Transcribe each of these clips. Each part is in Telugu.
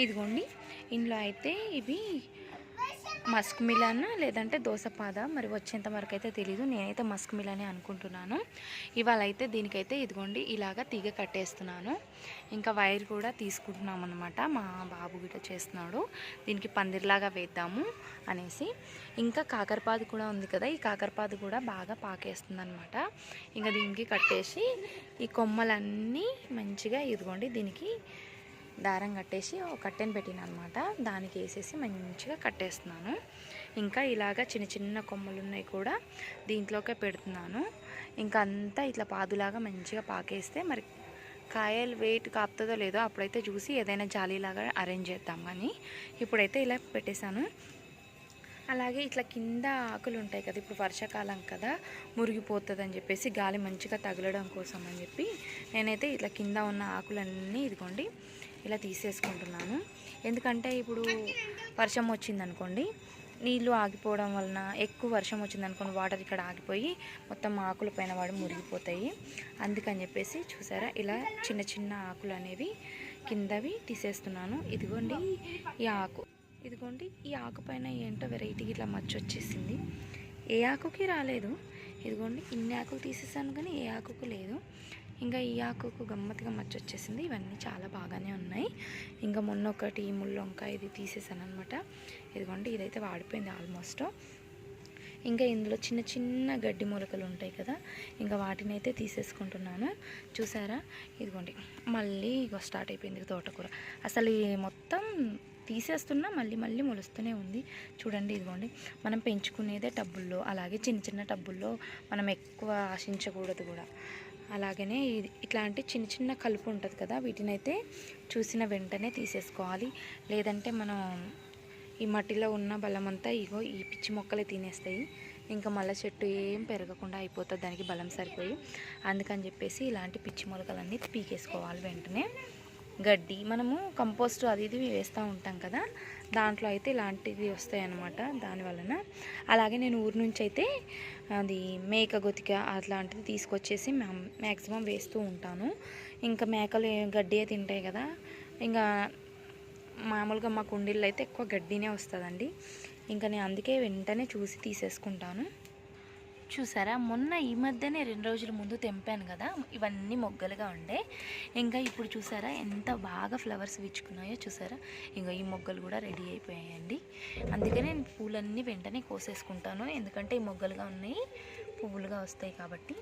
ఇదిగోండి ఇందులో అయితే ఇవి మస్క్ మిలాన్ లేదంటే దోసపాద మరి వచ్చేంత వరకు అయితే తెలీదు. నేనైతే మస్క్ మిలానే అనుకుంటున్నాను. ఇవాళ అయితే దీనికైతే ఇదిగోండి ఇలాగ తీగ కట్టేస్తున్నాను. ఇంకా వైర్ కూడా తీసుకుంటున్నాం అనమాట మా బాబు గిట్ట చేస్తున్నాడు. దీనికి పందిర్లాగా వేద్దాము అనేసి. ఇంకా కాకరపాదు కూడా ఉంది కదా ఈ కాకరపాదు కూడా బాగా పాకేస్తుంది అనమాట ఇంకా దీనికి కట్టేసి ఈ కొమ్మలన్నీ మంచిగా ఇదిగోండి దీనికి దారం కట్టేసి ఒక కట్టెను పెట్టిన అనమాట దానికి వేసేసి మంచిగా కట్టేస్తున్నాను. ఇంకా ఇలాగ చిన్న చిన్న కొమ్మలు ఉన్నాయి కూడా దీంట్లోకే పెడుతున్నాను. ఇంకా అంతా ఇట్లా పాదులాగా మంచిగా పాకేస్తే మరి కాయలు వెయిట్ కాపుతుందో లేదో అప్పుడైతే చూసి ఏదైనా జాలీలాగా అరేంజ్ చేద్దాం కానీ ఇప్పుడైతే ఇలా పెట్టేశాను. అలాగే ఇట్లా కింద ఆకులు ఉంటాయి కదా ఇప్పుడు వర్షాకాలం కదా మురిగిపోతుంది అని చెప్పేసి గాలి మంచిగా తగలడం కోసం అని చెప్పి నేనైతే ఇట్లా కింద ఉన్న ఆకులన్నీ ఇదిగోండి ఇలా తీసేసుకుంటున్నాను. ఎందుకంటే ఇప్పుడు వర్షం వచ్చిందనుకోండి నీళ్ళు ఆగిపోవడం వలన ఎక్కువ వర్షం వచ్చిందనుకోండి వాటర్ ఇక్కడ ఆగిపోయి మొత్తం ఆకుల పైన వాడు మురిగిపోతాయి. అందుకని చెప్పేసి చూసారా ఇలా చిన్న చిన్న ఆకులు అనేవి కిందవి తీసేస్తున్నాను. ఇదిగోండి ఈ ఆకు. ఇదిగోండి ఈ ఆకు పైన ఏంటో వెరైటీ ఇట్లా మచ్చ వచ్చేసింది. ఏ ఆకుకి రాలేదు. ఇదిగోండి ఇన్ని ఆకులు తీసేసాను కానీ ఏ ఆకుకు లేదు. ఇంకా ఈ ఆకుకు గమ్మత్తుగా మచ్చ వచ్చేసింది. ఇవన్నీ చాలా బాగానే ఉన్నాయి. ఇంకా మొన్న ఒకటి ముళ్ళొంకాయ ఇది తీసేసాను అనమాట ఇదిగోండి ఇదైతే వాడిపోయింది ఆల్మోస్ట్. ఇంకా ఇందులో చిన్న చిన్న గడ్డి మూలకలు ఉంటాయి కదా ఇంకా వాటిని అయితే తీసేసుకుంటున్నాను. చూసారా? ఇదిగోండి మళ్ళీ ఇగో స్టార్ట్ అయిపోయింది తోటకూర. అసలు మొత్తం తీసేస్తున్నా మళ్ళీ మళ్ళీ మొలుస్తూనే ఉంది. చూడండి ఇదిగోండి మనం పెంచుకునేదే టబ్బుల్లో అలాగే చిన్న చిన్న టబ్బుల్లో మనం ఎక్కువ ఆశించకూడదు కూడా. అలాగనే ఇట్లాంటి చిన్న చిన్న కలుపు ఉంటుంది కదా వీటినైతే చూసిన వెంటనే తీసేసుకోవాలి. లేదంటే మనం ఈ మట్టిలో ఉన్న బలమంతా ఇగో ఈ పిచ్చి మొక్కలే తినేస్తాయి. ఇంకా మళ్ళీ చెట్టు ఏం పెరగకుండా అయిపోతుంది దానికి బలం సరిపోయి. అందుకని చెప్పేసి ఇలాంటి పిచ్చి మొలకలన్నీ పీకేసుకోవాలి వెంటనే. గడ్డి మనము కంపోస్ట్ అది ఇది వేస్తూ ఉంటాం కదా దాంట్లో అయితే ఇలాంటివి వస్తాయి అన్నమాట దాని వలన. అలాగే నేను ఊరు నుంచి అయితే అది మేక గుతిక అట్లాంటిది తీసుకొచ్చేసి మ్యాక్సిమం వేస్తూ ఉంటాను. ఇంకా మేకలు గడ్డియే తింటాయి కదా. ఇంకా మామూలుగా మా కుండీల్లో అయితే ఎక్కువ గడ్డినే వస్తుందండి. ఇంకా నేను అందుకే వెంటనే చూసి తీసేసుకుంటాను. చూసారా? మొన్న ఈ మధ్యనే రెండు రోజుల ముందు తెంపాను కదా ఇవన్నీ మొగ్గలుగా ఉండే. ఇంకా ఇప్పుడు చూసారా ఎంత బాగా ఫ్లవర్స్ విచ్చుకున్నాయో చూసారా? ఇంకా ఈ మొగ్గలు కూడా రెడీ అయిపోయాయండి. అందుకనే నేను పూలన్నీ వెంటనే కోసేసుకుంటాను. ఎందుకంటే ఈ మొగ్గలుగా ఉన్నాయి పువ్వులుగా వస్తాయి కాబట్టి.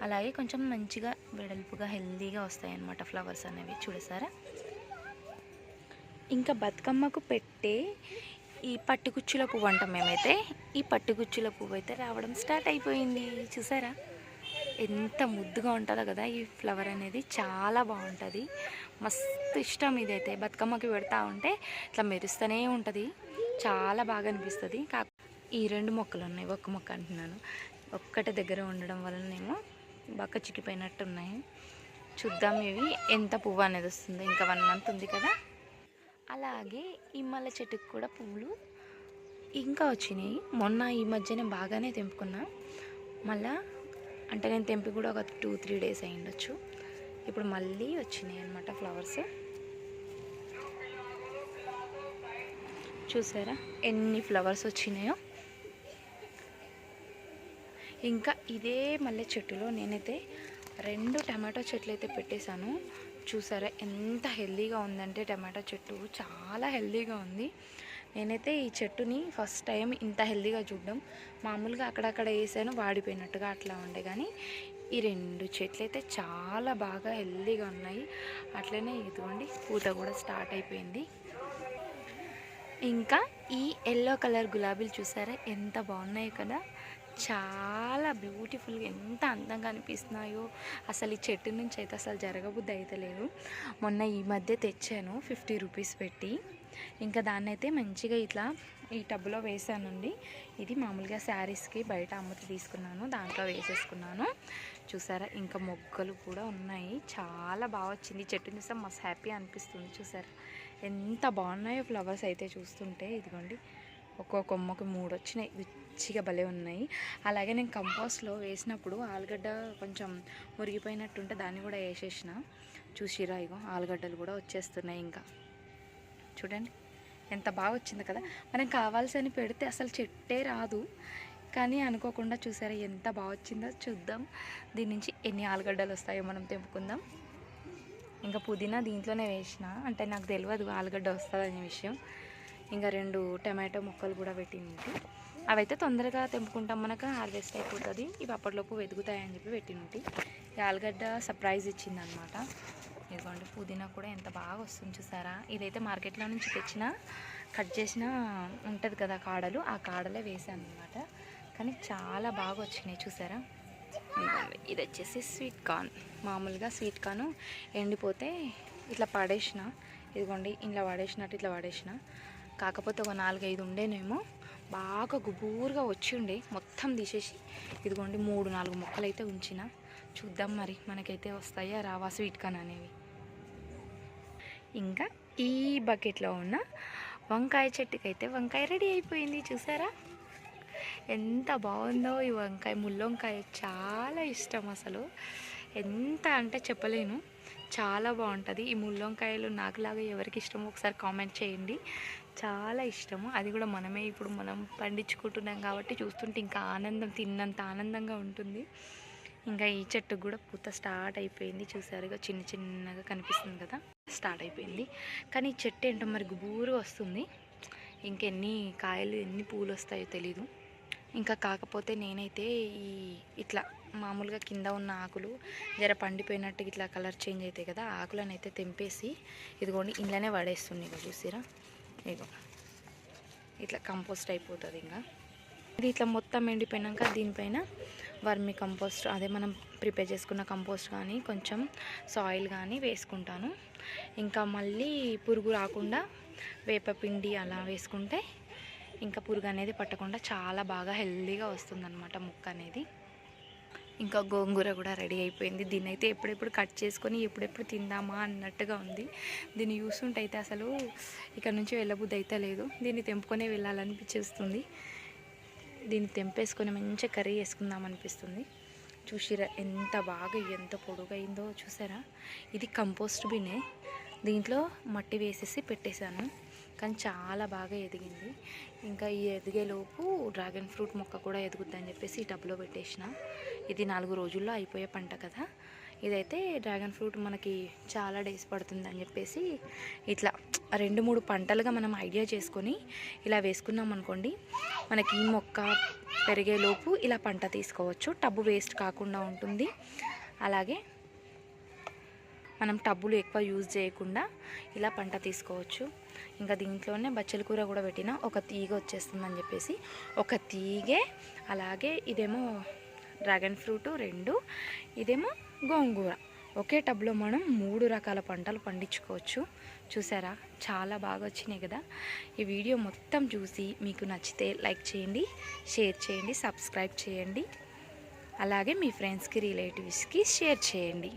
అలాగే కొంచెం మంచిగా వెడల్పుగా హెల్దీగా వస్తాయి అన్నమాట ఫ్లవర్స్ అనేవి. చూడసారా ఇంకా బతుకమ్మకు పెట్టే ఈ పట్టుకుచ్చుల పువ్వు అంటాం మేమైతే. ఈ పట్టుకుచ్చుల పువ్వు అయితే రావడం స్టార్ట్ అయిపోయింది. చూసారా? ఎంత ముద్దుగా ఉంటుందో కదా ఈ ఫ్లవర్ అనేది. చాలా బాగుంటుంది. మస్తు ఇష్టం ఇదైతే. బతుకమ్మకి పెడతా ఉంటే ఇట్లా మెరుస్తూనే ఉంటుంది. చాలా బాగా అనిపిస్తుంది. కా ఈ రెండు మొక్కలు ఉన్నాయి. ఒక్క మొక్క అంటున్నాను. ఒక్కటి దగ్గర ఉండడం వలనేమో బక్క చిక్కిపోయినట్టు ఉన్నాయి చూద్దాం ఇవి. ఎంత పువ్వు అనేది వస్తుంది. ఇంకా వన్ మంత్ ఉంది కదా. అలాగే ఈ మల్ల చెట్టుకు కూడా పువ్వులు ఇంకా వచ్చినాయి. మొన్న ఈ మధ్యనే బాగానే తెంపుకున్నా. మళ్ళా అంటే నేను తెంపి కూడా ఒక టూ త్రీ డేస్ అయి ఉండొచ్చు. ఇప్పుడు మళ్ళీ వచ్చినాయి అనమాట ఫ్లవర్స్ చూసారా? ఎన్ని ఫ్లవర్స్ వచ్చినాయో. ఇంకా ఇదే మల్లె చెట్టులో నేనైతే రెండు టమాటో చెట్లు అయితే పెట్టేశాను. చూసారా? ఎంత హెల్దీగా ఉందంటే టమాటా చెట్టు. చాలా హెల్దీగా ఉంది. నేనైతే ఈ చెట్టుని ఫస్ట్ టైం ఇంత హెల్దీగా చూడడం. మామూలుగా అక్కడక్కడ వేసాను వాడిపోయినట్టుగా అట్లా ఉండే. కానీ ఈ రెండు చెట్లు అయితే చాలా బాగా హెల్దీగా ఉన్నాయి. అట్లనే ఇదిగోండి పూత కూడా స్టార్ట్ అయిపోయింది. ఇంకా ఈ ఎల్లో కలర్ గులాబీలు చూసారా? ఎంత బాగున్నాయి కదా. చాలా బ్యూటిఫుల్గా ఎంత అందంగా అనిపిస్తున్నాయో. అసలు ఈ చెట్టు నుంచి అయితే అసలు జరగబుద్ధి అయితే లేదు. మొన్న ఈ మధ్య తెచ్చాను ఫిఫ్టీ రూపీస్ పెట్టి. ఇంకా దాన్ని అయితే మంచిగా ఇట్లా ఈ టబ్లో వేసానండి. ఇది మామూలుగా శారీస్కి బయట అమ్మతి తీసుకున్నాను దాంట్లో వేసేసుకున్నాను. చూసారా? ఇంకా మొగ్గలు కూడా ఉన్నాయి. చాలా బాగా వచ్చింది. చెట్టు చూస్తే మస్తు హ్యాపీ అనిపిస్తుంది. చూసారా? ఎంత బాగున్నాయో ఫ్లవర్స్ అయితే చూస్తుంటే. ఇదిగోండి. ఒక్కో కొమ్మకు మూడు వచ్చినాయి రుచిగా భలే ఉన్నాయి. అలాగే నేను కంపోస్ట్లో వేసినప్పుడు ఆలుగడ్డ కొంచెం మురిగిపోయినట్టుంటే దాన్ని కూడా వేసేసిన. చూసిరా ఇగో ఆలుగడ్డలు కూడా వచ్చేస్తున్నాయి ఇంకా. చూడండి ఎంత బాగా వచ్చింది కదా. మనం కావాల్సని పెడితే అసలు చెట్టే రాదు. కానీ అనుకోకుండా చూసారా ఎంత బాగా వచ్చిందో చూద్దాం. దీని నుంచి ఎన్ని ఆలుగడ్డలు వస్తాయో మనం తెంపుకుందాం. ఇంకా పుదీనా దీంట్లోనే వేసిన. అంటే నాకు తెలియదు ఆలుగడ్డ వస్తుందనే విషయం. ఇంకా రెండు టమాటో ముక్కలు కూడా పెట్టింది అవైతే తొందరగా తెంపుకుంటాం మనకు హార్వెస్ట్ అయిపోతుంది. ఇవి అప్పటిలోపు వెతుకుతాయని చెప్పి పెట్టినట్టు. ఈ ఆలుగడ్డ సర్ప్రైజ్ ఇచ్చింది అనమాట ఇదిగోండి పుదీనా కూడా ఎంత బాగా వస్తుంది చూసారా? ఇదైతే మార్కెట్లో నుంచి తెచ్చిన కట్ చేసిన ఉంటుంది కదా కాడలు. ఆ కాడలే వేసాను అనమాట కానీ చాలా బాగా వచ్చినాయి చూసారా? ఇదిగోండి ఇది వచ్చేసి స్వీట్ కార్న్ మామూలుగా స్వీట్ కార్న్ ఎండిపోతే ఇట్లా పడేసిన ఇదిగోండి ఇంట్లో పడేసినట్టు ఇట్లా పడేసిన. కాకపోతే ఒక నాలుగైదు ఉండేనేమో. బాగా గుబూరుగా వచ్చి ఉండే. మొత్తం తీసేసి ఇదిగోండి మూడు నాలుగు మొక్కలు అయితే ఉంచిన. చూద్దాం మరి మనకైతే వస్తాయా రావా స్వీట్ కార్న్ అనేవి. ఇంకా ఈ బకెట్లో ఉన్న వంకాయ చెట్టుకైతే వంకాయ రెడీ అయిపోయింది చూసారా? ఎంత బాగుందో ఈ వంకాయ ముల్లొంకాయ చాలా ఇష్టం అసలు. ఎంత అంటే చెప్పలేను. చాలా బాగుంటుంది. ఈ ముల్లొంకాయలు నాకులాగా ఎవరికి ఇష్టమో ఒకసారి కామెంట్ చేయండి. చాలా ఇష్టము. అది కూడా మనమే ఇప్పుడు మనం పండించుకుంటున్నాం కాబట్టి చూస్తుంటే ఇంకా ఆనందం తిన్నంత ఆనందంగా ఉంటుంది. ఇంకా ఈ చెట్టుకు కూడా పూత స్టార్ట్ అయిపోయింది. చూసారుగా ఇక చిన్న చిన్నగా కనిపిస్తుంది కదా స్టార్ట్ అయిపోయింది. కానీ ఈ చెట్టు ఏంటో మరి గుబూరు వస్తుంది. ఇంకెన్ని కాయలు ఎన్ని పూలు వస్తాయో తెలీదు. ఇంకా కాకపోతే నేనైతే ఈ ఇట్లా మామూలుగా కింద ఉన్న ఆకులు జర పండిపోయినట్టు ఇట్లా కలర్ చేంజ్ అవుతాయి కదా ఆకులను అయితే తెంపేసి ఇదిగోండి ఇంట్లోనే పడేస్తుంది ఇక చూసిరా. ఇగో. ఇట్లా కంపోస్ట్ అయిపోతుంది ఇంకా ఇది ఇట్లా మొత్తం ఎండిపోయినాక దీనిపైన వర్మి కంపోస్ట్ అదే మనం ప్రిపేర్ చేసుకున్న కంపోస్ట్ కానీ కొంచెం సాయిల్ కానీ వేసుకుంటాను. ఇంకా మళ్ళీ పురుగు రాకుండా వేపపిండి అలా వేసుకుంటే ఇంకా పురుగు అనేది పట్టకుండా చాలా బాగా హెల్దీగా వస్తుందన్నమాట ముక్క అనేది. ఇంకా గోంగూర కూడా రెడీ అయిపోయింది. దీన్ని అయితే ఎప్పుడెప్పుడు కట్ చేసుకొని ఎప్పుడెప్పుడు తిందామా అన్నట్టుగా ఉంది. దీన్ని చూస్తుంటే అయితే అసలు ఇక్కడ నుంచి వెళ్ళబుద్ధి అయితే లేదు. దీన్ని తెంపుకొనే వెళ్ళాలనిపించేస్తుంది దీన్ని తెంపేసుకొని మంచిగా కర్రీ వేసుకుందాం అనిపిస్తుంది. చూసిరా ఎంత బాగా ఎంత పొడుగైందో చూసారా? ఇది కంపోస్ట్ బిన్నే దీంట్లో మట్టి వేసేసి పెట్టేశాను. కానీ చాలా బాగా ఎదిగింది. ఇంకా ఈ ఎదిగేలోపు డ్రాగన్ ఫ్రూట్ మొక్క కూడా ఎదుగుద్దని చెప్పేసి ఈ టబ్లో పెట్టేసిన. ఇది నాలుగు రోజుల్లో అయిపోయే పంట కదా. ఇదైతే డ్రాగన్ ఫ్రూట్ మనకి చాలా డేస్ పడుతుందని చెప్పేసి ఇట్లా రెండు మూడు పంటలుగా మనం ఐడియా చేసుకొని ఇలా వేసుకున్నాం అనుకోండి మనకి ఈ మొక్క పెరిగేలోపు ఇలా పంట తీసుకోవచ్చు. టబ్బు వేస్ట్ కాకుండా ఉంటుంది. అలాగే మనం టబ్బులు ఎక్కువ యూజ్ చేయకుండా ఇలా పంట తీసుకోవచ్చు. ఇంకా దీంట్లోనే బచ్చల కూర కూడా పెట్టిన ఒక తీగ వచ్చేస్తుందని చెప్పేసి ఒక తీగే అలాగే ఇదేమో డ్రాగన్ ఫ్రూట్ రెండు ఇదేమో గోంగూర. ఒకే టబ్లో మనం మూడు రకాల పంటలు పండించుకోవచ్చు. చూసారా? చాలా బాగా వచ్చినాయి కదా? ఈ వీడియో మొత్తం చూసి మీకు నచ్చితే లైక్ చేయండి షేర్ చేయండి సబ్స్క్రైబ్ చేయండి. అలాగే మీ ఫ్రెండ్స్కి రిలేటివ్స్కి షేర్ చేయండి.